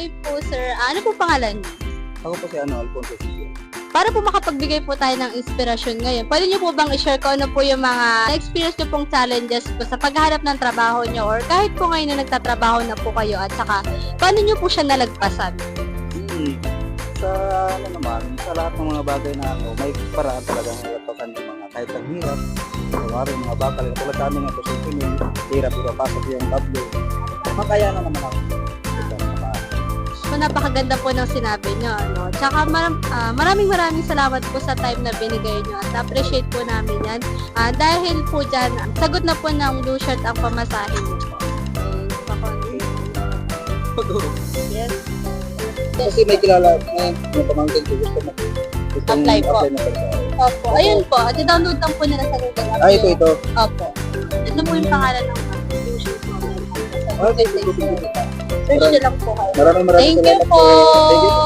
Hi po, sir. Ah, Ano po pangalan niyo? Ako po si ano, Alfonso Sigur. Para po makapagbigay po tayo ng inspirasyon ngayon, pwede niyo po bang i-share ko ano po yung mga na-experience niyo pong challenges po sa paghahanap ng trabaho niyo or kahit po ngayon na nagtatrabaho na po kayo at saka paano niyo po siya nalagpasan? Hmm. Sa ano naman, sa lahat ng mga bagay na ano, may paraan talaga ng lagpasan ng mga kahit ang hirap. Kumari mga bakal, tulad sa amin nga po sa Pinoy, hirap pero pasok yung tablo. Makaya na naman ako. Napakaganda po ng sinabi niyo, ano. Tsaka maram, ah, maraming maraming salamat po sa time na binigay niyo at appreciate po namin yan. Ah, dahil po dyan, sagot na po ng blue shirt ang pamasahe. And, pakon- Yes. Kasi may kilala, may, may pamangkin ko gusto mo. Gusto Apply po. apply na. Opo. Ayun po. Di-download lang po nila sa Google. Ah, ito, ito. Opo. Ito po yung pangalan ng blue shirt po. Sige, sige, sige. Search nyo lang po kayo. Maraming maraming Thank you po. Thank you po.